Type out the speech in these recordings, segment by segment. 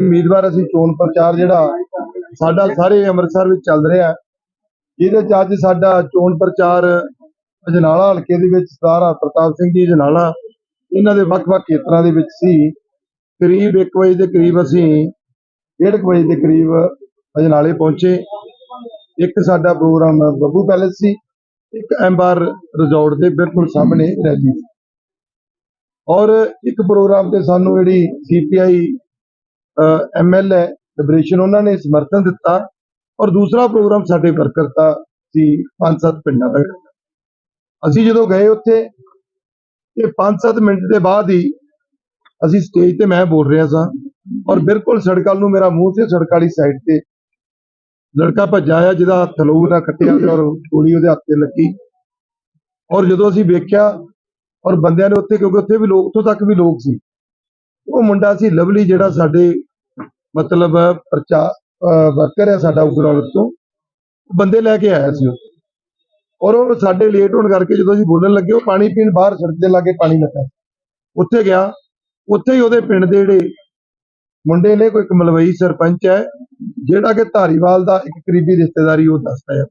ਉਮੀਦਵਾਰ ਅਸੀਂ ਚੋਣ ਪ੍ਰਚਾਰ ਜਿਹੜਾ ਸਾਡਾ ਸਾਰੇ ਅੰਮ੍ਰਿਤਸਰ ਵਿੱਚ ਚੱਲ ਰਿਹਾ ਇਹਦੇ ਚ ਅੱਜ ਸਾਡਾ ਚੋਣ ਪ੍ਰਚਾਰ ਅਜਨਾਲਾ ਹਲਕੇ ਦੇ ਵਿੱਚ ਸਰਦਾਰ ਪ੍ਰਤਾਪ ਸਿੰਘ ਜੀ ਅਜਨਾਲਾ, ਇਹਨਾਂ ਦੇ ਵੱਖ-ਵੱਖ ਖੇਤਰਾਂ ਦੇ ਵਿੱਚ ਸੀ। ਕਰੀਬ 1 ਵਜੇ ਦੇ ਕਰੀਬ ਅਸੀਂ 1:30 ਵਜੇ ਦੇ ਕਰੀਬ ਅਜਨਾਲੇ ਪਹੁੰਚੇ। ਇੱਕ ਸਾਡਾ ਪ੍ਰੋਗਰਾਮ ਬੱਬੂ ਪੈਲੇਸ ਸੀ, ਇੱਕ ਐਮਬਾਰ ਰਿਜ਼ੋਰਟ ਦੇ ਬਿਲਕੁਲ ਸਾਹਮਣੇ ਰੈਲੀ ਸੀ। ਔਰ ਇੱਕ ਪ੍ਰੋਗਰਾਮ ਤੇ ਸਾਨੂੰ ਜਿਹੜੀ ਸੀਪੀਆਈ ਐਮਐਲਏ ਲਿਬਰੇਸ਼ਨ ਉਹਨਾਂ ਨੇ ਸਮਰਥਨ ਦਿੱਤਾ ਔਰ ਦੂਸਰਾ ਪ੍ਰੋਗਰਾਮ ਸਾਡੇ ਵਰਕਰ ਦਾ ਸੀ ਪੰਜ ਸੱਤ ਪਿੰਡਾਂ ਦਾ ਅਸੀਂ ਜਦੋਂ ਗਏ ਉੱਥੇ ਇਹ 5-7 ਮਿੰਟ ਦੇ ਬਾਅਦ ਹੀ ਅਸੀਂ ਸਟੇਜ ਤੇ ਮੈਂ ਬੋਲ ਰਿਹਾ ਸਾਂ ਔਰ ਬਿਲਕੁਲ ਸੜਕ ਨੂੰ ਮੇਰਾ ਮੂੰਹ ਸੀ, ਸੜਕ ਵਾਲੀ ਸਾਈਡ ਤੇ ਲੜਕਾ ਭੱਜਾ ਆਇਆ ਜਿਹਦਾ ਹੱਥ ਲੋਕ ਦਾ ਕੱਟਿਆ ਔਰ ਗੋਲੀ ਉਹਦੇ ਹੱਥ ਤੇ ਲੱਗੀ। ਔਰ ਜਦੋਂ ਅਸੀਂ ਵੇਖਿਆ ਔਰ ਬੰਦਿਆਂ ਨੇ ਉੱਥੇ, ਕਿਉਂਕਿ ਉੱਥੇ ਵੀ ਲੋਕ, ਉੱਥੋਂ ਤੱਕ ਵੀ ਲੋਕ ਸੀ, ਉਹ ਮੁੰਡਾ ਸੀ ਲਵਲੀ ਜਿਹੜਾ ਸਾਡੇ ਮਤਲਬ ਪ੍ਰਚਾ ਵਰਕਰ ਹੈ ਸਾਡਾ ਉਗਰਾਲ ਤੋਂ। ਬੰਦੇ ਲੈ ਕੇ ਆਇਆ ਸੀ ਉੱਥੇ। ਔਰ ਉਹ ਸਾਡੇ ਲੇਟ ਹੋਣ ਕਰਕੇ ਜਦੋਂ ਅਸੀਂ ਬੋਲਣ ਲੱਗੇ, ਉਹ ਪਾਣੀ ਪੀਣ ਬਾਹਰ ਸੜਕ ਦੇ ਲਾਗੇ ਪਾਣੀ ਲੱਗਾ। ਉੱਥੇ ਗਿਆ। ਉੱਥੇ ਹੀ ਉਹਦੇ ਪਿੰਡ ਦੇ ਜਿਹੜੇ ਮੁੰਡੇ ਨੇ, ਕੋਈ ਇੱਕ ਮਲਵਈ ਸਰਪੰਚ ਹੈ, ਜਿਹੜਾ ਕਿ ਧਾਰੀਵਾਲ ਦਾ ਇੱਕ ਕਰੀਬੀ ਰਿਸ਼ਤੇਦਾਰੀ ਉਹ ਦੱਸਦਾ ਹੈ।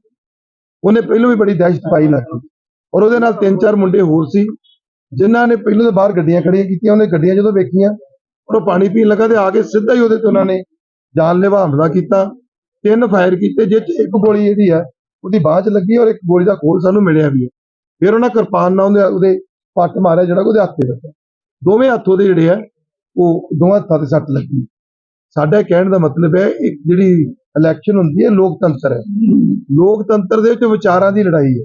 ਉਹਨੇ ਪਹਿਲਾਂ ਵੀ ਬੜੀ ਦਹਿਸ਼ਤ ਪਾਈ ਲੱਗੀ ਔਰ ਉਹਦੇ ਨਾਲ ਤਿੰਨ ਚਾਰ ਮੁੰਡੇ ਹੋਰ ਸੀ, ਜਿਨ੍ਹਾਂ ਨੇ ਪਹਿਲਾਂ ਤਾਂ ਬਾਹਰ ਗੱਡੀਆਂ ਖੜੀਆਂ ਕੀਤੀਆਂ, ਉਹਨੇ ਗੱਡੀਆਂ ਜਦੋਂ ਵੇਖੀਆਂ ਔਰ ਉਹ ਪਾਣੀ ਪੀਣ ਲੱਗਾ ਤੇ ਆ ਕੇ ਸਿੱਧਾ ਹੀ ਉਹਦੇ ਤੇ ਉਹਨਾਂ ਨੇ ਜਾਨਲੇਵਾ ਹਮਲਾ ਕੀਤਾ। ਤਿੰਨ ਫਾਇਰ ਕੀਤੇ ਜਿਸ 'ਚ ਇੱਕ ਗੋਲੀ ਜਿਹੜੀ ਹੈ, ਉਹਦੀ ਬਾਹ 'ਚ ਲੱਗੀ ਔਰ ਇੱਕ ਗੋਲੀ ਦਾ ਖੋਲ ਸਾਨੂੰ ਮਿਲਿਆ ਵੀ ਹੈ। ਫਿਰ ਉਹਨਾਂ ਕਿਰਪਾਨ ਨਾਲ ਉਹਦੇ ਉਹਦੇ ਪੱਟ ਮਾਰਿਆ ਜਿਹੜਾ ਉਹਦੇ ਹੱਥ ਤੇ ਲੱਗਾ ਦੋਵੇਂ ਹੱਥ ਉਹਦੇ ਜਿਹੜੇ ਆ ਉਹ ਦੋਵਾਂ ਹੱਥਾਂ ਤੇ ਸੱਟ ਲੱਗੀ। ਸਾਡਾ ਕਹਿਣ ਦਾ ਮਤਲਬ ਹੈ, ਇੱਕ ਜਿਹੜੀ ਇਲੈਕਸ਼ਨ ਹੁੰਦੀ ਹੈ, ਲੋਕਤੰਤਰ ਹੈ। ਲੋਕਤੰਤਰ ਦੇ ਵਿੱਚ ਵਿਚਾਰਾਂ ਦੀ ਲੜਾਈ ਹੈ।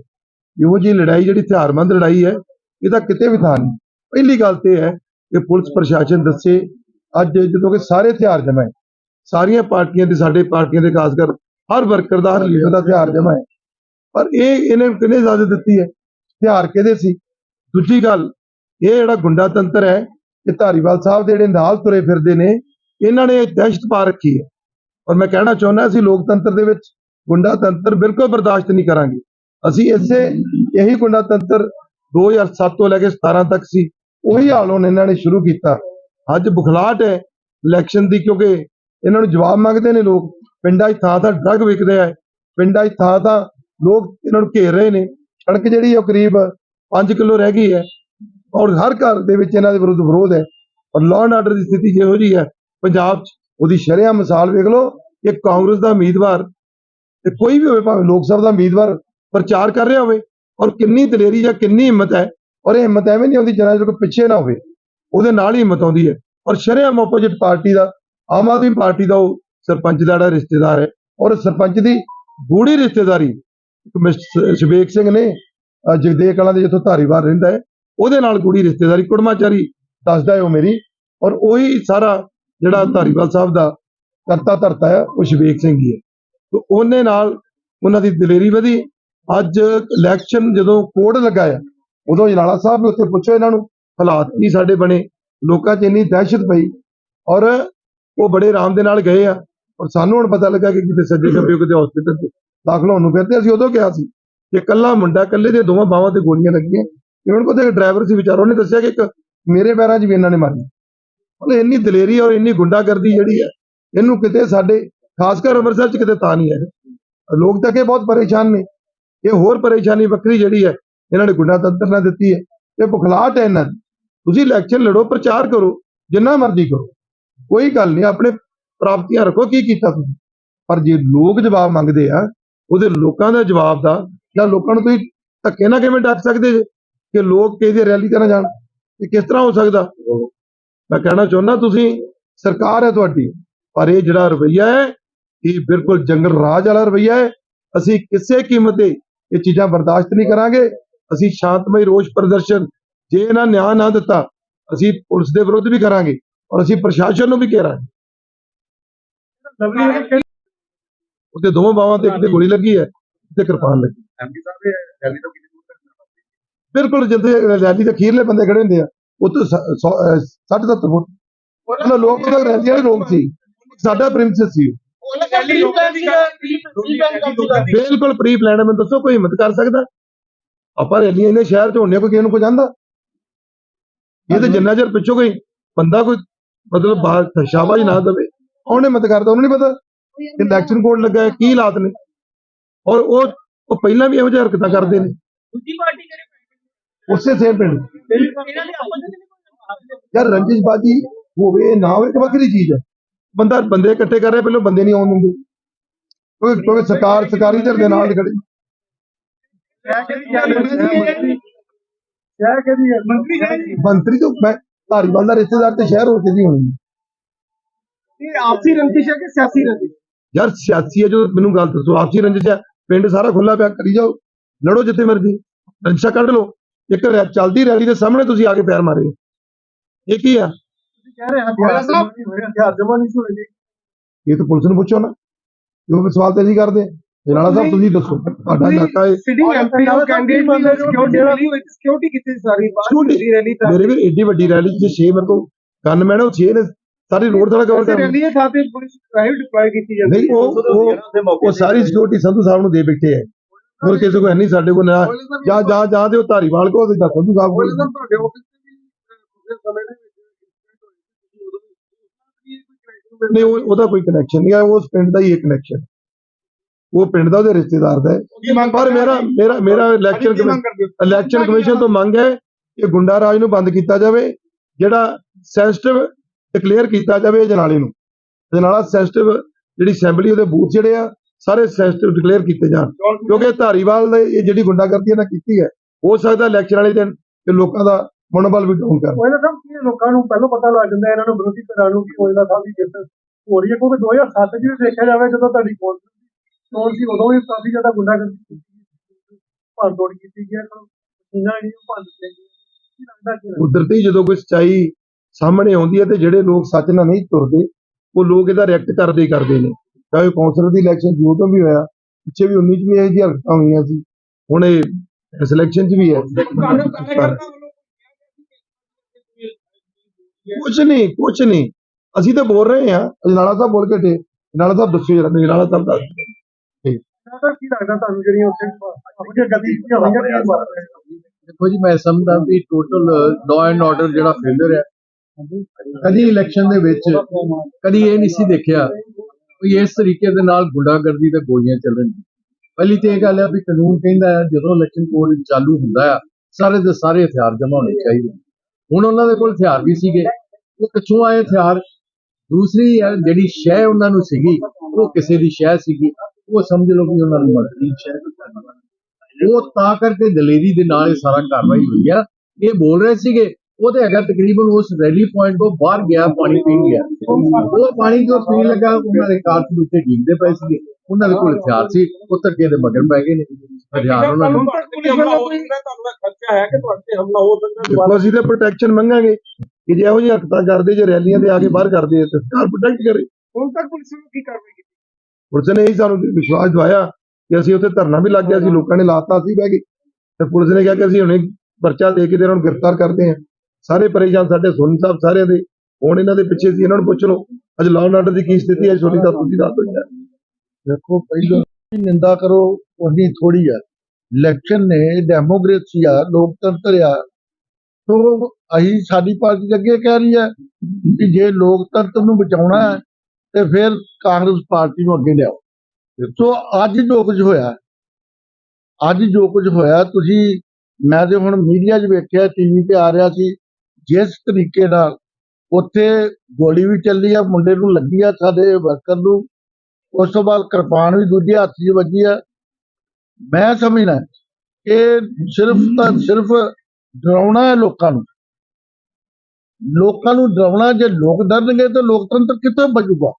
ਇਹੋ ਜੀ ਲੜਾਈ ਜਿਹੜੀ ਹਥਿਆਰਬੰਦ ਲੜਾਈ ਹੈ, ਇਹਦਾ ਕਿਤੇ ਵੀ ਥਾਂ ਨਹੀਂ। ਪਹਿਲੀ ਗੱਲ ਤੇ ਹੈ ਕਿ ਪੁਲਿਸ ਪ੍ਰਸ਼ਾਸਨ ਦੱਸੇ, ਅੱਜ ਜਦੋਂ ਕਿ ਸਾਰੇ ਹਥਿਆਰ ਜਮ੍ਹਾਂ ਹੈ। ਸਾਰੀਆਂ ਪਾਰਟੀਆਂ ਦੇ, ਸਾਡੇ ਪਾਰਟੀਆਂ ਦੇ ਖਾਸ ਕਰ ਹਰ ਵਰਕਰ ਦਾ, ਹਰ ਲੀਡਰ ਦਾ ਹਥਿਆਰ ਜਮ੍ਹਾਂ ਹੈ। ਪਰ ਇਹ ਇਹਨੇ ਕਿੰਨੇ ਇਜਾਜ਼ਤ ਦਿੱਤੀ ਹੈ? ਹਥਿਆਰ ਕਿਹਦੇ ਸੀ? ਦੂਜੀ ਗੱਲ, ਇਹ ਜਿਹੜਾ ਗੁੰਡਾ ਤੰਤਰ ਹੈ, ਇਹ ਧਾਰੀਵਾਲ ਸਾਹਿਬ ਦੇ ਜਿਹੜੇ ਨਾਲ ਤੁਰੇ ਫਿਰਦੇ ਨੇ, ਇਹਨਾਂ ਨੇ ਦਹਿਸ਼ਤ ਪਾ ਰੱਖੀ ਹੈ। ਔਰ ਮੈਂ ਕਹਿਣਾ ਚਾਹੁੰਦਾ, ਅਸੀਂ ਲੋਕਤੰਤਰ ਦੇ ਵਿੱਚ ਗੁੰਡਾ ਤੰਤਰ ਬਿਲਕੁਲ ਬਰਦਾਸ਼ਤ ਨਹੀਂ ਕਰਾਂਗੇ। ਅਸੀਂ ਇਸੇ, ਇਹੀ ਗੁੰਡਾ ਤੰਤਰ 2007 ਤੋਂ ਲੈ ਕੇ 17 ਤੱਕ ਸੀ। ਉਹੀ ਹਾਲ ਹੁਣ ਇਹਨਾਂ ਨੇ ਸ਼ੁਰੂ ਕੀਤਾ। ਅੱਜ ਬੁਖਲਾਟ ਹੈ ਇਲੈਕਸ਼ਨ ਦੀ ਕਿਉਂਕਿ ਇਹਨਾਂ ਨੂੰ ਜਵਾਬ ਮੰਗਦੇ ਨੇ ਲੋਕ। ਪਿੰਡਾਂ 'ਚ ਥਾਂ ਥਾਂ ਡਰੱਗ ਵਿਕਦੇ ਆ। ਪਿੰਡਾਂ 'ਚ ਥਾਂ ਥਾਂ ਲੋਕ ਇਹਨਾਂ ਨੂੰ ਘੇਰ ਰਹੇ ਨੇ। ਸੜਕ ਜਿਹੜੀ ਹੈ ਉਹ ਕਰੀਬ 5 ਕਿਲੋ ਰਹਿ ਗਈ ਹੈ ਔਰ ਹਰ ਘਰ ਦੇ ਵਿੱਚ ਇਹਨਾਂ ਦੇ ਵਿਰੁੱਧ ਵਿਰੋਧ ਹੈ। ਔਰ ਲਾਅ ਐਂਡ ਆਰਡਰ ਦੀ ਸਥਿਤੀ ਜਿਹੋ ਜੀ ਹੈ, ਪੰਜਾਬ 'ਚ ਉਹਦੀ ਸ਼ਰੇਆਮ ਮਿਸਾਲ ਵੇਖ ਲਓ ਕਿ ਕਾਂਗਰਸ ਦਾ ਉਮੀਦਵਾਰ ਤੇ ਕੋਈ ਵੀ ਹੋਵੇ, ਭਾਵੇਂ ਲੋਕ ਸਭਾ ਦਾ ਉਮੀਦਵਾਰ ਪ੍ਰਚਾਰ ਕਰ ਰਿਹਾ ਹੋਵੇ ਔਰ ਕਿੰਨੀ ਦਲੇਰੀ ਜਾਂ ਕਿੰਨੀ ਹਿੰਮਤ ਹੈ ਔਰ ਇਹ ਹਿੰਮਤ ਐਵੇਂ ਨਹੀਂ ਆਉਂਦੀ ਜਨਾ ਕੋਈ ਪਿੱਛੇ ਨਾ ਹੋਵੇ। ਉਹਦੇ ਨਾਲ ਹੀ ਹਿੰਮਤ ਆਉਂਦੀ ਹੈ। ਔਰ ਸ਼ਰੇਆਮ ਆਪੋਜੀਟ ਪਾਰਟੀ ਦਾ, ਆਮ ਆਦਮੀ ਪਾਰਟੀ ਦਾ ਉਹ ਸਰਪੰਚ ਦਾ ਜਿਹੜਾ ਰਿਸ਼ਤੇਦਾਰ ਹੈ। ਔਰ ਸਰਪੰਚ ਦੀ ਗੂੜੀ ਰਿਸ਼ਤੇਦਾਰੀ, ਇੱਕ ਸ਼ਬੇਕ ਸਿੰਘ ਨੇ, ਅਹ ਜਗਦੇਵ ਕਲਾਂ ਦੇ ਜਿੱਥੋਂ ਧਾਰੀਵਾਲ ਰਹਿੰਦਾ ਹੈ, ਉਹਦੇ ਨਾਲ ਗੂੜੀ ਰਿਸ਼ਤੇਦਾਰੀ ਕੁੜਮਾਚਾਰੀ ਦੱਸਦਾ ਹੈ ਉਹ ਮੇਰੀ। ਔਰ ਉਹੀ ਸਾਰਾ ਜਿਹੜਾ ਧਾਰੀਵਾਲ ਸਾਹਿਬ ਦਾ ਕਰਤਾ ਧਰਤਾ ਹੈ, ਉਹ ਸ਼ਬੇਕ ਸਿੰਘ ਹੀ ਹੈ। ਤੇ ਉਹਨੇ ਨਾਲ ਉਹਨਾਂ ਦੀ ਦਲੇਰੀ ਵਧੀ। ਅੱਜ ਇਲੈਕਸ਼ਨ ਜਦੋਂ ਕੋਡ ਲਗਾਇਆ ਉਦੋਂ ਜਲਾਲਾ ਸਾਹਿਬ ਵੀ ਉੱਥੇ ਪੁੱਛੋ ਇਹਨਾਂ ਨੂੰ, ਹਾਲਾਤ ਕੀ ਸਾਡੇ ਬਣੇ? ਲੋਕਾਂ 'ਚ ਇੰਨੀ ਦਹਿਸ਼ਤ ਪਈ ਔਰ ਉਹ ਬੜੇ ਆਰਾਮ ਦੇ ਨਾਲ ਗਏ ਆ ਔਰ ਸਾਨੂੰ ਹੁਣ ਪਤਾ ਲੱਗਾ ਕਿ ਕਿਤੇ ਸੱਜੇ ਖੱਬੇ ਕਿਤੇ ਹਸਪੀਟਲ 'ਚ ਦਾਖਲ ਹੋਣ ਨੂੰ ਫਿਰਦੇ ਅਸੀਂ ਉਦੋਂ ਕਿਹਾ ਸੀ ਕਿ ਇਕੱਲਾ ਮੁੰਡਾ, ਇਕੱਲੇ ਦੇ ਦੋਵਾਂ ਬਾਹਾਂ ਤੇ ਗੋਲੀਆਂ ਲੱਗੀਆਂ। ਇਵਨ ਕੋਤੇ ਡਰਾਈਵਰ ਸੀ ਵਿਚਾਰਾ, ਉਹਨੇ ਦੱਸਿਆ ਕਿ ਇੱਕ ਮੇਰੇ ਪੈਰਾਂ 'ਚ ਵੀ ਇਹਨਾਂ ਨੇ ਮਾਰੀ। ਮਤਲਬ ਇੰਨੀ ਦਲੇਰੀ ਔਰ ਇੰਨੀ ਗੁੰਡਾਗਰਦੀ ਜਿਹੜੀ ਹੈ ਇਹਨੂੰ ਕਿਤੇ ਸਾਡੇ, ਖਾਸ ਕਰ ਅੰਮ੍ਰਿਤਸਰ 'ਚ ਕਿਤੇ ਤਾਂ ਨਹੀਂ ਹੈ ਲੋਕ ਤਾਂ ਕਿ ਬਹੁਤ ਪਰੇਸ਼ਾਨ ਨੇ। ਇਹ ਹੋਰ ਪਰੇਸ਼ਾਨੀ ਵੱਖਰੀ ਜਿਹੜੀ ਹੈ ਇਹਨਾਂ ਨੇ ਗੁੰਡਾ ਤੰਤਰ ਨਾਲ ਦਿੱਤੀ ਹੈ। ਇਹ ਬੁਖਲਾਟ ਹੈ ਇਹਨਾਂ ਦੀ। ਤੁਸੀਂ ਇਲੈਕਸ਼ਨ ਲੜੋ, ਪ੍ਰਚਾਰ ਕਰੋ, ਜਿੰਨਾ ਮਰਜ਼ੀ ਕਰੋ। ਕੋਈ ਗੱਲ ਨਹੀਂ, ਆਪਣੇ ਪ੍ਰਾਪਤੀਆਂ ਰੱਖੋ, ਕੀ ਕੀਤਾ ਤੁਸੀਂ? ਪਰ ਜੇ ਲੋਕ ਜਵਾਬ ਮੰਗਦੇ ਆ, ਉਹਦੇ ਲੋਕਾਂ ਦਾ ਜਵਾਬ ਦਾ, ਜਾਂ ਲੋਕਾਂ ਨੂੰ ਤੁਸੀਂ ਧੱਕੇ ਨਾ ਕਿਵੇਂ ਡੱਕ ਸਕਦੇ ਜੇ? ਕਿ ਲੋਕ ਕਿਸੇ ਰੈਲੀ ਤੇ ਜਾਣ। ਇਹ ਕਿਸ ਤਰ੍ਹਾਂ ਹੋ ਸਕਦਾ? ਮੈਂ ਕਹਿਣਾ ਚਾਹੁੰਦਾ ਤੁਸੀਂ, ਸਰਕਾਰ ਹੈ ਤੁਹਾਡੀ, ਪਰ ਇਹ ਜਿਹੜਾ ਰਵਈਆ ਹੈ, ਇਹ ਬਿਲਕੁਲ ਜੰਗਲ ਰਾਜ ਵਾਲਾ ਰਵਈਆ ਹੈ। ਅਸੀਂ ਕਿਸੇ ਕੀਮਤ ਤੇ ਇਹ ਚੀਜ਼ਾਂ ਬਰਦਾਸ਼ਤ ਨਹੀਂ ਕਰਾਂਗੇ। ਅਸੀਂ ਸ਼ਾਂਤਮਈ ਰੋਸ ਪ੍ਰਦਰਸ਼ਨ ਜੇ ਇਹਨਾਂ ਨਿਆਂ ਨਾ ਦਿੱਤਾ ਅਸੀਂ ਪੁਲਿਸ ਦੇ ਵਿਰੁੱਧ ਵੀ ਕਰਾਂਗੇ ਔਰ ਅਸੀਂ ਪ੍ਰਸ਼ਾਸਨ ਨੂੰ ਵੀ ਘੇਰਾਂਗੇ ਉੱਤੇ ਦੋਵਾਂ ਬਾਵਾਂ ਤੇ ਇੱਕ ਤੇ ਗੋਲੀ ਲੱਗੀ ਹੈ ਤੇ ਕਿਰਪਾਨ ਲੱਗੀ। ਰੈਲੀ? ਬਿਲਕੁਲ ਜਿੱਥੇ ਰੈਲੀ ਦੇ ਅਖੀਰਲੇ ਬੰਦੇ ਖੜੇ ਹੁੰਦੇ ਆ ਉੱਥੇ 60 70 ਫੁੱਟ। ਉਹਨਾਂ ਲੋਕ ਤਾਂ ਰੈਲੀਆਂ ਦੇ ਲੋਕ ਸੀ ਸਾਡਾ ਪ੍ਰਿੰਸੈਸ ਸੀ। ਬਿਲਕੁਲ ਪ੍ਰੀ ਪਲਾਨ ਹੈ ਮੈਨੂੰ ਦੱਸੋ ਕੋਈ ਹਿੰਮਤ ਕਰ ਸਕਦਾ? ਆਪਾਂ ਰੈਲੀਆਂ ਇਹਨੇ ਸ਼ਹਿਰ ਚ ਹੋਣੀਆਂ ਕੋਈ ਕਿਸੇ ਨੂੰ ਕੋਈ ਜਾਂਦਾ? ਇਹ ਤਾਂ ਜਿੰਨਾ ਚਿਰ ਪਿੱਛੋਂ ਕੋਈ ਬੰਦਾ ਕੋਈ ਮਤਲਬ ਬਾਹਰ ਸ਼ਾਬਾਸ਼ ਨਾ ਦੇਵੇ ਕੌਣ ਹਿੰਮਤ ਕਰਦਾ ਉਹਨੂੰ ਨਹੀਂ ਪਤਾ ਕਿ ਇਲੈਕਸ਼ਨ ਕੋਡ ਲੱਗਾ ਹੈ ਕੀ ਹਾਲਾਤ ਨੇ। ਔਰ ਉਹ ਉਹ ਪਹਿਲਾਂ ਵੀ ਇਹੋ ਜਿਹੀ ਹਰਕਤਾਂ ਕਰਦੇ ਨੇ। ਦੂਜੀ ਪਾਰਟੀ ਕਰੇ ਉਸੇ ਸੇਮ ਪਿੰਡ। ਯਾਰ ਰੰਜਿਸ਼ਬਾਜੀ ਹੋਵੇ ਨਾ ਹੋਵੇ ਇੱਕ ਵੱਖਰੀ ਚੀਜ਼ ਹੈ ਬੰਦਾ ਬੰਦੇ ਇਕੱਠੇ ਕਰ ਰਿਹਾ ਪਹਿਲਾਂ ਬੰਦੇ ਨਹੀਂ ਆਉਣ ਦਿੰਦੇ। ਕਿਉਂਕਿ ਸਰਕਾਰ ਸਰਕਾਰੀ ਧਿਰ ਦੇ ਨਾਲ ਖੜੀ। ਸ਼ਹਿਰ ਕਿਹਦੀ ਹੈ? ਮੰਤਰੀ ਹੈ ਜੀ। ਮੰਤਰੀ ਤੋਂ ਮੈਂ ਧਾਰੀਵਾਲ ਦਾ ਰਿਸ਼ਤੇਦਾਰ ਤੇ ਸ਼ਹਿਰ ਹੋ ਕੇ ਦੀ ਹੋਣੀ? ਇਹ ਆਪਸੀ ਰੰਜਿਸ਼ ਹੈ ਕਿ ਸਿਆਸੀ ਰੰਜਿਸ਼? ਯਾਰ ਸਿਆਸੀ ਹੈ ਜੋ ਮੈਨੂੰ ਗੱਲ ਦੱਸੋ ਆਪਸੀ ਰੰਜਿਸ਼ ਹੈ। ਪਿੰਡ ਸਾਰਾ ਖੁੱਲਾ ਪਿਆ ਕਰੀ ਜਾਓ ਲੜੋ ਜਿੱਥੇ ਮਰਜ਼ੀ ਰੰਜਿਸ਼ਾ ਕੱਢ ਲਓ। ਇੱਕ ਚੱਲਦੀ ਰੈਲੀ ਦੇ ਸਾਹਮਣੇ ਤੁਸੀਂ ਆ ਕੇ ਪੈਰ ਮਾਰੇ ਹੋ। ਇਹ ਕੀ ਆ ਇਹ ਤਾਂ ਪੁਲਿਸ ਨੂੰ ਪੁੱਛੋ ਨਾ ਕਿਉਂ ਸਵਾਲ ਤੇ ਨਹੀਂ ਕਰਦੇ? ਜਨਾਲਾ ਸਾਹਿਬ ਤੁਸੀਂ ਦੱਸੋ ਤੁਹਾਡਾ ਇਲਾਕਾ ਹੈ ਸਿਟਿੰਗ ਐਮਪੀ ਦਾ ਕੈਂਡੀਡੇਟ ਬੰਦੇ ਸਿਕਿਉਰਿਟੀ ਰੈਲੀ ਹੋਈ ਸਿਕਿਉਰਿਟੀ ਕੀਤੀ ਸਾਰੀ? ਬਾਹਰ? ਦੀ ਰੈਲੀ ਤਾਂ ਮੇਰੇ ਵੀ ਏਡੀ ਵੱਡੀ ਰੈਲੀ ਚ 6 ਮੇਰੇ ਕੋਲ ਗਨਮੈਨ ਉਹ 6 ਨੇ ਸਾਰੀ ਰੋਡ ਸਾਰਾ ਕਵਰ ਕਰ ਰੈਲੀ ਦੇ ਥਾਂ ਤੇ ਪੁਲਿਸ ਪ੍ਰਾਈਵੇਟ ਡਿਪਲੋਏ ਕੀਤੀ ਜਾਂਦੀ ਨਹੀਂ ਉਹ ਉਹ ਉਹ ਸਾਰੀ ਸਿਕਿਉਰਿਟੀ ਸੰਧੂ ਸਾਹਿਬ ਨੂੰ ਦੇ ਬੈਠੇ ਹੈ ਹੋਰ ਕਿਸੇ ਕੋਲ ਹੈ ਨਹੀਂ ਸਾਡੇ ਕੋਲ ਨਾ ਜਾਂ ਜਾਂ ਜਾਂ ਤੇ ਉਹ ਧਾਰੀਵਾਲ ਕੋ ਤੇ ਸੰਧੂ ਸਾਹਿਬ ਕੋਲ। ਤੁਹਾਡੇ ਆਫਿਸ ਤੇ ਵੀ ਸਮੇਂ ਦੇ ਵਿੱਚ ਨਹੀਂ ਉਹ- ਉਹਦਾ ਕੋਈ ਕਨੈਕਸ਼ਨ ਨਹੀਂ ਹੈ ਉਸ ਪਿੰਡ ਦਾ ਹੀ ਇੱਕ ਕਨੈਕਸ਼ਨ ਉਹ ਪਿੰਡ ਦਾ ਉਹਦੇ ਰਿਸ਼ਤੇਦਾਰ ਦਾ ਹੈ। ਪਰ ਮੇਰਾ ਮੇਰਾ ਮੇਰਾ ਇਲੈਕਸ਼ਨ ਇਲੈਕਸ਼ਨ ਕਮਿਸ਼ਨ ਤੋਂ ਮੰਗ? ਹੈ ਕਿ ਗੁੰਡਾ ਰਾਜ ਨੂੰ ਬੰਦ ਕੀਤਾ ਜਾਵੇ ਜਿਹੜਾ ਸੈਂਸਿਟਿਵ ਡਿਕਲੇਅਰ ਕੀਤਾ ਜਾਵੇ ਜਨਾਲੇ ਨੂੰ। ਜਨਾਲਾ ਸੈਂਸਿਟਿਵ ਜਿਹੜੀ ਅਸੈਂਬਲੀ ਉਹਦੇ ਬੂਥ ਜਿਹੜੇ ਆ ਸਾਰੇ ਸੈਂਸਿਟਿਵ ਡਿਕਲੇਅਰ ਕੀਤੇ ਜਾਣ। ਕਿਉਂਕਿ ਧਾਰੀਵਾਲ ਨੇ ਇਹ ਜਿਹੜੀ ਗੁੰਡਾਗਰਦੀ ਇਹਨਾਂ ਕੀਤੀ ਹੈ ਹੋ ਸਕਦਾ ਇਲੈਕਸ਼ਨ ਵਾਲੇ ਦਿਨ ਕਿ ਲੋਕਾਂ ਦਾ ਮਨੋਬਲ ਵੀ ਡਾਊਨ ਕਰ ਉਹ ਇਹਨਾਂ ਸਭ ਕੀ ਲੋਕਾਂ ਨੂੰ ਪਹਿਲਾਂ ਪਤਾ ਲੱਗ ਜਾਂਦਾ ਇਹਨਾਂ ਨੂੰ ਵਿਰੋਧੀ ਧਿਰਾਂ ਨੂੰ ਕੋਈ ਨਾ ਸਾਹਿਬ ਦੀ ਜਿੱਤ ਹੋ ਰਹੀ ਹੈ ਕਿਉਂਕਿ 2007 ਚ ਵੀ ਦੇਖਿਆ ਜਾਵੇ ਜਦੋਂ ਤੁਹਾਡੀ ਕਾਂਗਰਸ ਚੋਣ ਸੀ ਉਦੋਂ ਵੀ ਕਾਫੀ ਜ਼ਿਆਦਾ ਗੁੰਡਾਗਰਦੀ ਕੀਤੀ ਭੰਨ ਤੋੜ ਕੀਤੀ ਗਈ ਹੈ ਇਹਨਾਂ ਨੇ ਭੰਨ ਦਿੱਤੇ ਗਏ ਕੀ ਲੱਗਦਾ ਕਿ ਕੁਦਰਤੀ ਜਦੋਂ ਕੋਈ ਸਚਾਈ ਸਾਹਮਣੇ ਆਉਂਦੀ ਹੈ ਤੇ ਜਿਹੜੇ ਲੋਕ ਸੱਚ ਨਾਲ ਨਹੀਂ ਤੁਰਦੇ ਉਹ ਲੋਕ ਇਹਦਾ ਰਿਐਕਟ ਕਰਦੇ ਹੀ ਕਰਦੇ ਨੇ। ਚਾਹੇ ਕੌਂਸਲਰ ਦੀ ਇਲੈਕਸ਼ਨ ਸੀ ਉਦੋਂ ਵੀ ਹੋਇਆ। ਪਿੱਛੇ ਵੀ 19 ਚ ਵੀ ਇਹ ਜਿਹੀ ਹਰਕਤਾਂ ਹੋਈਆਂ ਸੀ। ਹੁਣ ਇਹ ਇਸ ਇਲੈਕਸ਼ਨ ਚ ਵੀ ਹੈ। ਪਰ ਕੁਝ ਨਹੀਂ ਕੁਝ ਨਹੀਂ। ਅਸੀਂ ਤਾਂ ਬੋਲ ਰਹੇ ਹਾਂ ਅਜਨਾਲਾ ਸਾਹਿਬ ਬੋਲ ਕੇ ਟੇ ਅਜਨਾਲਾ ਸਾਹਿਬ ਦੱਸੋ ਜਰਾ ਅਜਨਾਲਾ ਸਾਹਿਬ ਦੱਸ। ਸਰ ਕੀ ਲੱਗਦਾ ਤੁਹਾਨੂੰ ਜਿਹੜੀਆਂ ਉੱਥੇ ਆਪੋ ਜਿਹੀ ਗਤੀਵਿਧੀਆਂ ਕੀ ਬਾਤ ਹੈ ਦੇਖੋ ਜੀ, ਮੈਂ ਸਮਝਦਾ ਵੀ ਟੋਟਲ ਲਾਅ ਐਂਡ ਆਰਡਰ ਜਿਹੜਾ ਫੇਲਰ ਹੈ, ਕਦੀ ਇਲੈਕਸ਼ਨ ਦੇ ਵਿੱਚ ਕਦੀ ਇਹ ਨਹੀਂ ਸੀ ਦੇਖਿਆ ਵੀ ਇਸ ਤਰੀਕੇ ਦੇ ਨਾਲ ਗੁੰਡਾਗਰਦੀ ਤੇ ਗੋਲੀਆਂ ਚੱਲਣ ਪਹਿਲੀ ਤੇ ਇਹ ਗੱਲ ਹੈ ਵੀ ਕਾਨੂੰਨ ਕਹਿੰਦਾ ਹੈ, ਜਦੋਂ ਇਲੈਕਸ਼ਨ ਕੋਡ ਚਾਲੂ ਹੁੰਦਾ ਹੈ, ਸਾਰੇ ਦੇ ਸਾਰੇ ਹਥਿਆਰ ਜਮ੍ਹਾਂ ਹੋਣੇ ਚਾਹੀਦੇ ਹੁਣ ਉਹਨਾਂ ਦੇ ਕੋਲ ਹਥਿਆਰ ਵੀ ਸੀਗੇ, ਉਹ ਕਿੱਥੋਂ ਆਏ ਹਥਿਆਰ। ਦੂਸਰੀ ਹੈ ਜਿਹੜੀ ਸ਼ੈ ਉਹਨਾਂ ਨੂੰ ਸੀਗੀ, ਉਹ ਕਿਸੇ ਦੀ ਸ਼ੈ ਸੀਗੀ। ਉਹ ਸਮਝ ਲਓ ਵੀ ਉਹਨਾਂ ਨੂੰ ਮਰਜ਼ੀ ਸ਼ੈ ਉਹ ਤਾਂ ਕਰਕੇ ਦਲੇਰੀ ਦੇ ਨਾਲ ਇਹ ਸਾਰਾ ਕਾਰਵਾਈ ਹੋਈ ਆ। ਇਹ ਬੋਲ ਰਹੇ ਸੀਗੇ ਉਹ ਤੇ ਅਗਰ ਤਕਰੀਬਨ ਉਸ ਰੈਲੀ ਪੁਆਇੰਟ ਤੋਂ ਬਾਹਰ ਗਿਆ ਪਾਣੀ ਪੀਣ ਗਿਆ। ਉਹ ਪਾਣੀ ਜੋ ਪੀਣ ਲੱਗਾ ਉਹਨਾਂ ਦੇ ਕਾਰਤੂਸ ਵਿੱਚ ਡਿੱਗਦੇ ਪਏ ਸੀਗੇ। ਉਹਨਾਂ ਦੇ ਕੋਲ ਹਥਿਆਰ ਸੀ ਉਹ ਧੱਕੇ ਦੇ ਮਗਰ ਪੈ ਗਏ ਨੇ। ਹਥਿਆਰ ਉਹਨਾਂ ਨੂੰ ਖਰਚਾ ਹੈ ਕਿ ਤੁਹਾਡੇ ਹਮਲਾ ਹੋ ਸਕਦਾ ਦੇਖੋ ਅਸੀਂ ਤਾਂ ਪ੍ਰੋਟੈਕਸ਼ਨ ਮੰਗਾਂਗੇ ਕਿ ਜੇ ਇਹੋ ਜਿਹੀ ਹਰਕਤਾਂ ਕਰਦੇ ਜੇ ਰੈਲੀਆਂ ਦੇ ਆ ਕੇ ਬਾਹਰ ਕਰਦੇ ਸਰਕਾਰ ਪ੍ਰੋਟੈਕਟ ਕਰੇ। ਹੁਣ ਤੱਕ ਪੁਲਿਸ ਨੂੰ ਕੀ ਕਾਰਵਾਈ ਕੀਤੀ? ਪੁਲਿਸ ਨੇ ਇਹੀ ਸਾਨੂੰ ਵਿਸ਼ਵਾਸ ਦਵਾਇਆ ਕਿ ਅਸੀਂ ਉੱਥੇ ਧਰਨਾ ਵੀ ਲੱਗ ਗਿਆ ਸੀ ਲੋਕਾਂ ਨੇ ਲਾਤਾ ਸੀ ਬਹਿ ਕੇ। ਤੇ ਪੁਲਿਸ ਨੇ ਕਿਹਾ ਕਿ ਅਸੀਂ ਹੁਣੇ ਪਰਚਾ ਦੇ ਕੇ ਤੇ ਇਹਨਾਂ ਨੂੰ ਗ੍ਰਿਫਤਾਰ ਕਰਦੇ ਹਾਂ। ਸਾਰੇ ਪਰੇਸ਼ਾਨ ਸਾਡੇ ਸੋਨੀ ਸਾਹਿਬ ਸਾਰਿਆਂ ਦੇ ਹੁਣ ਇਹਨਾਂ ਦੇ ਪਿੱਛੇ ਸੀ ਇਹਨਾਂ ਨੂੰ ਪੁੱਛ ਲਓ ਅੱਜ ਲਾਅ ਐਂਡ ਆਰਡਰ ਦੀ ਕੀ ਸਥਿਤੀ ਹੈ? ਸੋਨੀ ਸਾਹਿਬ ਤੁਸੀਂ ਦੱਸ ਦਿਓ ਦੇਖੋ ਪਹਿਲਾਂ ਨਿੰਦਾ ਕਰੋ ਉਨੀ ਥੋੜੀ ਆ। ਇਲੈਕਸ਼ਨ ਨੇ ਡੈਮੋਕ੍ਰੇਸੀ ਆ ਲੋਕਤੰਤਰ ਆ। ਤੋਂ ਅਸੀਂ ਸਾਡੀ ਪਾਰਟੀ ਅੱਗੇ ਕਹਿ ਰਹੀ ਹੈ ਕਿ ਜੇ ਲੋਕਤੰਤਰ ਨੂੰ ਬਚਾਉਣਾ ਹੈ ਤੇ ਫਿਰ ਕਾਂਗਰਸ ਪਾਰਟੀ ਨੂੰ ਅੱਗੇ ਲਿਆਓ। ਸੋ ਅੱਜ ਜੋ ਕੁਝ ਹੋਇਆ, ਅੱਜ ਜੋ ਕੁਝ ਹੋਇਆ, ਤੁਸੀਂ, ਮੈਂ ਤੇ ਹੁਣ ਮੀਡੀਆ 'ਚ ਵੇਖਿਆ ਟੀਵੀ ਤੇ ਆ ਰਿਹਾ ਸੀ, ਜਿਸ ਤਰੀਕੇ ਨਾਲ ਉੱਥੇ ਗੋਲੀ ਵੀ ਚੱਲੀ ਆ, ਮੁੰਡੇ ਨੂੰ ਲੱਗੀ ਆ ਸਾਡੇ ਵਰਕਰ ਨੂੰ। ਉਸ ਤੋਂ ਬਾਅਦ ਕਿਰਪਾਨ ਵੀ ਦੂਜੇ ਹੱਥ 'ਚ ਵੱਜੀ ਆ। ਮੈਂ ਸਮਝਣਾ ਇਹ ਸਿਰਫ ਤਾਂ ਸਿਰਫ ਡਰਾਉਣਾ ਹੈ ਲੋਕਾਂ ਨੂੰ। ਲੋਕਾਂ ਨੂੰ ਡਰਾਉਣਾ, ਜੇ ਲੋਕ ਡਰਨਗੇ ਤਾਂ ਲੋਕਤੰਤਰ ਕਿੱਥੋਂ ਬਚੂਗਾ?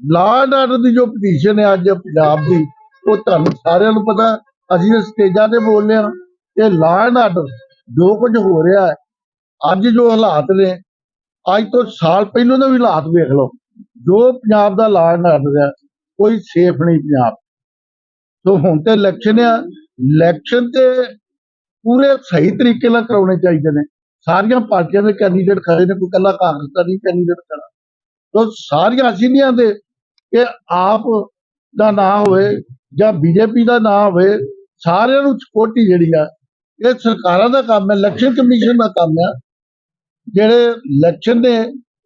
ਲਾਅ ਐਂਡ ਆਰਡਰ ਦੀ ਜੋ ਪੋਜੀਸ਼ਨ ਹੈ ਅੱਜ ਪੰਜਾਬ ਦੀ, ਉਹ ਤੁਹਾਨੂੰ ਸਾਰਿਆਂ ਨੂੰ ਪਤਾ ਅਸੀਂ ਸਟੇਜਾਂ ਤੇ ਬੋਲਦੇ ਹਾਂ। ਕਿ ਲਾਅ ਐਂਡ ਆਰਡਰ ਜੋ ਕੁਝ ਹੋ ਰਿਹਾ ਹੈ, ਅੱਜ ਜੋ ਹਾਲਾਤ ਨੇ, ਅੱਜ ਤੋਂ ਸਾਲ ਪਹਿਲਾਂ ਦੇ ਵੀ ਹਾਲਾਤ ਵੇਖ ਲਓ। ਜੋ ਪੰਜਾਬ ਦਾ ਲਾਅ ਐਂਡ ਆਰਡਰ ਹੈ, ਕੋਈ ਸੇਫ ਨਹੀਂ ਪੰਜਾਬ। ਸੋ ਹੁਣ ਤੇ ਇਲੈਕਸ਼ਨ ਆ। ਇਲੈਕਸ਼ਨ ਤੇ ਪੂਰੇ ਸਹੀ ਤਰੀਕੇ ਨਾਲ ਕਰਾਉਣੇ ਚਾਹੀਦੇ ਨੇ। ਸਾਰੀਆਂ ਪਾਰਟੀਆਂ ਦੇ ਕੈਂਡੀਡੇਟ ਖੜੇ ਨੇ, ਕੋਈ ਇਕੱਲਾ ਕਾਂਗਰਸ ਦਾ ਨਹੀਂ ਕੈਂਡੀਡੇਟ ਖੜਾ। ਸੋ ਸਾਰੀਆਂ ਅਸੀਂ ਨਹੀਂ ਆਂਦੇ ਕਿ ਆਪ ਦਾ ਨਾਂ ਹੋਵੇ ਜਾਂ ਬੀਜੇਪੀ ਦਾ ਨਾਂ ਹੋਵੇ ਸਾਰਿਆਂ ਨੂੰ ਸਪੋਰਟੀ ਜਿਹੜੀ ਆ ਇਹ ਸਰਕਾਰਾਂ ਦਾ ਕੰਮ ਹੈ ਇਲੈਕਸ਼ਨ ਕਮਿਸ਼ਨ ਦਾ ਕੰਮ ਹੈ ਜਿਹੜੇ ਇਲੈਕਸ਼ਨ ਨੇ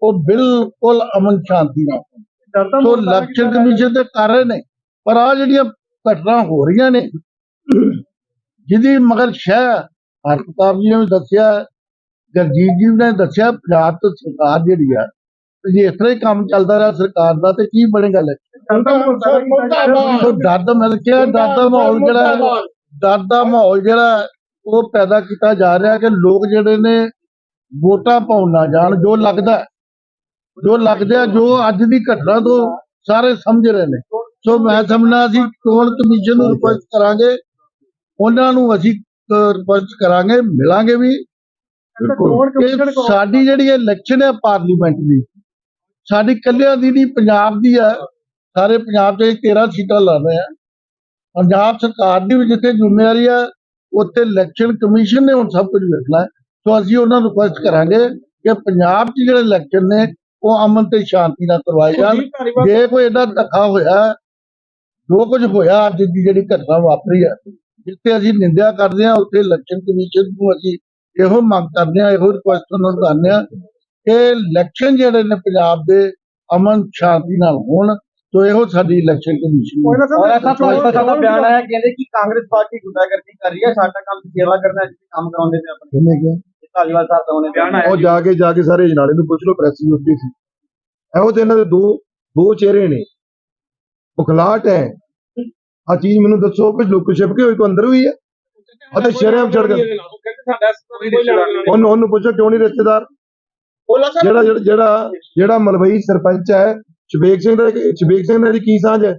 ਉਹ ਬਿਲਕੁਲ ਅਮਨ ਸ਼ਾਂਤੀ ਨਾਲ ਸੋ ਪੈਦਾ ਇਲੈਕਸ਼ਨ ਜਾ। ਕਮਿਸ਼ਨ ਦੇ ਕਰ ਰਹੇ ਨੇ ਪਰ ਆ ਜਿਹੜੀਆਂ ਘਟਨਾ ਹੋ ਰਹੀਆਂ ਨੇ ਜਿਹਦੀ ਮਗਰ ਸ਼ਹਿ ਹਰਪ੍ਰਤਾਪ ਜੀ ਨੇ ਦੱਸਿਆ ਗਰਜੀਤ ਜੀ ਨੇ ਦੱਸਿਆ ਪੰਜਾਬ ਤੋਂ ਸਰਕਾਰ ਜਿਹੜੀ ਆ ਜੇ ਇਸ ਤਰ੍ਹਾਂ ਹੀ ਕੰਮ ਚੱਲਦਾ ਰਿਹਾ ਸਰਕਾਰ ਦਾ ਤੇ ਕੀ ਬਣੇਗਾ ਰਿਹਾ। ਸੋ ਡਰ ਦਾ ਮੈਂ ਕਿਹਾ ਡਰ ਦਾ ਮਾਹੌਲ ਜਿਹੜਾ ਹੈ, ਡਰ ਦਾ ਮਾਹੌਲ ਜਿਹੜਾ ਹੈ, ਉਹ ਪੈਦਾ ਕੀਤਾ ਜਾ ਰਿਹਾ ਕਿ ਲੋਕ ਜਿਹੜੇ ਨੇ ਵੋਟਾਂ ਪਾਉਣ ਨਾ ਜਾਣ ਜੋ ਲੱਗਦਾ ਹੈ, ਜੋ ਲੱਗਦਾ ਹੈ, ਜੋ ਅੱਜ ਦੀ ਘਟਨਾ ਤੋਂ ਸਾਰੇ ਸਮਝ ਰਹੇ ਨੇ। ਸੋ ਮੈਂ ਸਮਝਣਾ ਅਸੀਂ ਚੋਣ ਕਮਿਸ਼ਨ ਨੂੰ ਰਿਕੁਐਸਟ ਕਰਾਂਗੇ? ਉਹਨਾਂ ਨੂੰ ਅਸੀਂ ਰਿਕੁਐਸਟ ਕਰਾਂਗੇ ਮਿਲਾਂਗੇ ਵੀ। ਕਿ ਸਾਡੀ ਜਿਹੜੀ ਇਲੈਕਸ਼ਨ ਹੈ ਪਾਰਲੀਮੈਂਟ ਦੀ। ਸਾਡੀ ਕੱਲਿਆਂ ਦੀ ਨਹੀਂ ਪੰਜਾਬ ਦੀ ਹੈ ਸਾਰੇ ਪੰਜਾਬ 'ਚ ਅਸੀਂ 13 ਸੀਟਾਂ ਲੜ ਰਹੇ ਆ ਪੰਜਾਬ ਸਰਕਾਰ ਦੀ ਵੀ ਜਿੱਥੇ ਜ਼ਿੰਮੇਵਾਰੀ ਹੈ ਉੱਥੇ ਇਲੈਕਸ਼ਨ ਕਮਿਸ਼ਨ ਨੇ ਹੁਣ ਸਭ ਕੁਝ ਵੇਖਣਾ ਹੈ। ਸੋ ਅਸੀਂ ਉਹਨਾਂ ਨੂੰ ਰਿਕੁਐਸਟ ਕਰਾਂਗੇ ਕਿ ਪੰਜਾਬ 'ਚ ਜਿਹੜੇ ਇਲੈਕਸ਼ਨ ਨੇ ਉਹ ਅਮਨ ਤੇ ਸ਼ਾਂਤੀ ਨਾਲ ਕਰਵਾਏ ਜਾਣ। ਜੇ ਕੋਈ ਏਡਾ ਧੱਕਾ ਹੋਇਆ ਜੋ ਕੁਝ ਹੋਇਆ ਅੱਜ ਦੀ ਜਿਹੜੀ ਘਟਨਾ ਵਾਪਰੀ ਹੈ ਜਿੱਥੇ ਅਸੀਂ ਨਿੰਦਿਆ ਕਰਦੇ ਹਾਂ ਉੱਥੇ ਇਲੈਕਸ਼ਨ ਕਮਿਸ਼ਨ ਨੂੰ ਅਸੀਂ ਇਹੋ ਮੰਗ ਕਰਦੇ ਹਾਂ ਇਹੋ ਰਿਕੁਐਸਟ ਉਹਨਾਂ ਨੂੰ ਕਰਦੇ ਹਾਂ ਕਿ ਇਲੈਕਸ਼ਨ ਜਿਹੜੇ ਨੇ ਪੰਜਾਬ ਦੇ ਅਮਨ ਸ਼ਾਂਤੀ ਨਾਲ ਹੋਣ ਤੋ ਇਹੋ ਸਾਡੀ ਇਲੈਕਸ਼ਨ ਕਮਿਸ਼ਨ ਪਾਰਟੀ ਉਹ ਜਾ। ਕੇ ਜਾ ਕੇ ਸਾਰੇ ਜਨਾਲੇ ਨੂੰ ਪੁੱਛ ਲਓ ਪ੍ਰੈਸ ਵੀ ਉੱਤੇ ਸੀ। ਇਹੋ ਤੇ ਇਹਨਾਂ ਦੇ ਦੋ ਦੋ ਚਿਹਰੇ ਨੇ। ਬੁਖਲਾਟ ਹੈ। ਆ ਚੀਜ਼ ਮੈਨੂੰ ਦੱਸੋ ਕਿ ਲੁੱਕ ਛਿਪ ਕੇ ਹੋਈ ਕੋ ਅੰਦਰ ਵੀ ਹੈ? ਅਤੇ ਸ਼ਰਮ ਚੜ ਗਏ ਉਹਨੂੰ ਉਹਨੂੰ ਪੁੱਛੋ ਕਿਉਂ ਨਹੀਂ ਰਿਸ਼ਤੇਦਾਰ? ਜਿਹੜਾ ਜਿਹੜਾ- ਜਿਹੜਾ ਜਿਹੜਾ ਮਲਵਈ ਸਰਪੰਚ ਹੈ ਸ਼ਬੇਕ ਸਿੰਘ ਦਾ ਸ਼ਬੇਕ ਸਿੰਘ ਨਾਲ ਕੀ ਸਾਂਝ ਹੈ?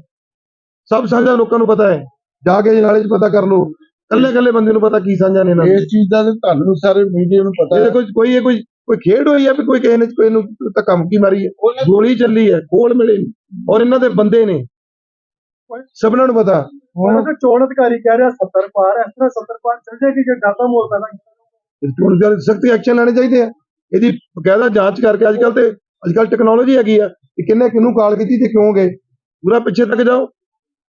ਸਭ ਸਾਂਝਾ ਲੋਕਾਂ ਨੂੰ ਪਤਾ ਹੈ। ਜਾ ਕੇ ਨਾਲੇ 'ਚ ਪਤਾ ਕਰ ਲਓ। ਕੱਲੇ ਕੱਲੇ ਬੰਦੇ ਨੂੰ ਪਤਾ ਕੀ ਸਾਂਝਾ ਨੇ ਇਹਨਾਂ ਦੇ। ਇਸ ਚੀਜ਼ ਦਾ ਤੇ ਤੁਹਾਨੂੰ ਸਾਰੇ ਮੀਡੀਆ ਨੂੰ ਪਤਾ ਹੈ। ਕੋਈ ਕੋਈ ਇਹ ਕੋਈ ਕੋਈ ਖੇਡ ਹੋਈ ਹੈ ਵੀ ਕੋਈ ਕਿਸੇ ਨੇ ਕੋਈ ਨੂੰ ਧੱਕਾ ਮੁੱਕੀ ਮਾਰੀ ਹੈ? ਗੋਲੀ ਚੱਲੀ ਹੈ ਖੋਲ ਮਿਲੇ ਔਰ ਇਹਨਾਂ ਦੇ ਬੰਦੇ ਨੇ। ਸਭਨਾਂ ਨੂੰ ਪਤਾ। ਉਹਨਾਂ ਦੇ ਚੋਣ ਅਧਿਕਾਰੀ ਕਹਿ ਰਿਹਾ 70 ਪਾਰ ਇਸ ਤਰ੍ਹਾਂ 70 ਪਾਰ ਚੱਲ ਜਾਏਗੀ ਜੇ ਡਰਦਾ ਪੈਦਾ ਕੀਤਾ ਚੋਣ ਦੇ ਸਖਤ ਐਕਸ਼ਨ ਲੈਣੇ ਚਾਹੀਦੇ ਆ। ਇਹਦੀ ਬਕਾਇਦਾ ਜਾਂਚ ਕਰਕੇ ਅੱਜ ਕੱਲ ਤੇ ਅੱਜ ਕੱਲ ਟੈਕਨੋਲੋਜੀ ਹੈਗੀ ਆ ਕਿ ਕਿੰਨੇ ਕਿਹਨੂੰ ਕਾਲ ਕੀਤੀ ਤੇ ਕਿਉਂ ਗਏ। ਪੂਰਾ ਪਿੱਛੇ ਤੱਕ ਜਾਓ।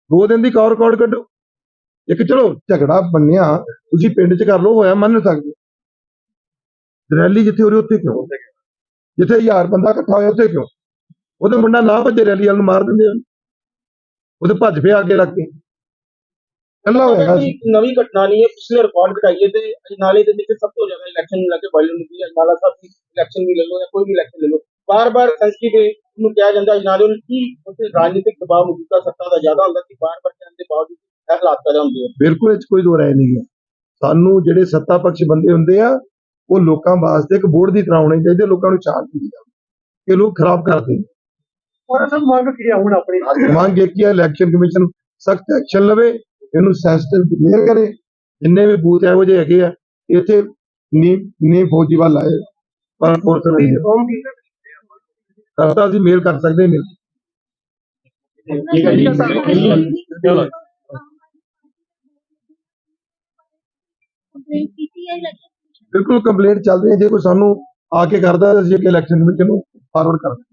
ਦੋ ਦਿਨ ਦੀ ਕਾਲ ਰਿਕਾਰਡ ਕੱਢੋ। ਇੱਕ ਚਲੋ ਝਗੜਾ ਬੰਨਿਆ, ਤੁਸੀਂ ਪਿੰਡ 'ਚ ਕਰ ਲਓ, ਹੋਇਆ ਮੰਨ ਸਕਦੇ। ਰੈਲੀ ਜਿੱਥੇ ਹੋ ਰਹੀ ਉੱਥੇ ਕਿਉਂ? ਜਿੱਥੇ ਹਜ਼ਾਰ ਬੰਦਾ ਇਕੱਠਾ ਹੋਇਆ ਉੱਥੇ ਕਿਉਂ? ਉਹਦਾ ਮੁੰਡਾ ਨਾ ਭੱਜੇ ਰੈਲੀ ਵਾਲ ਨੂੰ ਮਾਰ ਦਿੰਦੇ ਉਹਦੇ ਭੱਜ ਪਿਆ ਅੱਗੇ ਲੱਗ ਕੇ ਕੱਲਾ ਹੋਏਗਾ ਸੀ। ਨਵੀਂ ਘਟਨਾ ਨਹੀਂ ਹੈ ਪਿਛਲੇ ਰਿਕਾਰਡ ਘਟਾਈਏ ਤੇ ਅਜਨਾਲੇ ਦੇ ਵਿੱਚ ਸਭ ਤੋਂ ਜ਼ਿਆਦਾ ਇਲੈਕਸ਼ਨ ਨੂੰ ਲੈ ਕੇ ਹੁੰਦੀ ਹੈ ਅਜਨਾਲਾ ਸਾਹਿਬ ਦੀ ਇਲੈਕਸ਼ਨ ਵੀ ਲੈ ਲਓ ਜਾਂ ਕੋਈ ਵੀ ਇਲੈਕਸ਼ਨ ਲੈ ਲਓ। ਬਾਰ-ਬਾਰ ਸੈਂਸਿਟਿਵ ਨੂੰ ਕਿਹਾ ਜਾਂਦਾ ਅਜਨਾਲੇ ਨੂੰ ਕੀ ਉੱਥੇ ਰਾਜਨੀਤਿਕ ਦਬਾਅ ਮੌਜੂਦਾ ਸੱਤਾ ਦਾ ਜ਼ਿਆਦਾ ਹੁੰਦਾ ਕਿ ਬਾਰ-ਬਾਰ ਕਹਿਣ ਦੇ ਬਾਵਜੂਦ ਇਹ ਹਾਲਾਤ ਪੈਦਾ ਹੁੰਦੇ ਆ। ਬਿਲਕੁਲ ਇਹ ਕੋਈ ਦੋ ਰਾਏ ਨਹੀਂ ਹੈ। ਸਾਨੂੰ ਜਿਹੜੇ ਸੱਤਾ ਪਕਸ਼ ਬੰਦੇ ਹੁੰਦੇ ਆ ਉਹ ਲੋਕਾਂ ਵਾਸਤੇ ਇੱਕ ਬੋਰਡ ਦੀ ਤਰ੍ਹਾਂ ਹੋਣੀ ਚਾਹੀਦੀ ਹੈ, ਲੋਕਾਂ ਨੂੰ ਚਾਹ ਦਿੱਤੀ ਜਾਵੇ ਇਹ ਲੋਕ ਖਰਾਬ ਕਰਦੇ ਨੇ। ਔਰ ਅਸਲ ਮੰਗ ਕੀ ਹੈ ਹੁਣ ਆਪਣੀ? ਮੰਗ ਇਹ ਕੀ ਹੈ ਇਲੈਕਸ਼ਨ ਕਮਿਸ਼ਨ ਸਖਤ ਐਕਸ਼ਨ ਲਵੇ ਇਹਨੂੰ ਸੈਂਸਿਟਿਵ ਡਿਕਲੇਅਰ ਕਰੇ? ਜਿੰਨੇ ਵੀ ਬੂਥ ਇਹੋ ਜਿਹੇ ਹੈਗੇ ਆ, ਇੱਥੇ ਨੀ ਨੀ ਫੌਜੀ ਵੱਲ ਆਏ। ਪਰ ਫੋਰਸ ਨਹੀਂ। ਕਰਤਾ ਅਸੀਂ ਮੇਲ ਕਰ ਸਕਦੇ ਹਾਂ ਠੀਕ ਹੈ ਜੀ ਚਲੋ ਬਿਲਕੁਲ ਕੰਪਲੇਂਟ ਚੱਲ ਰਹੀ ਹੈ, ਜੇ ਕੋਈ ਸਾਨੂੰ ਆ ਕੇ ਕਰਦਾ ਅਸੀਂ ਇਲੈਕਸ਼ਨ ਕਮਿਸ਼ਨ ਨੂੰ ਫਾਰਵਰਡ ਕਰ ਦਿੰਦੇ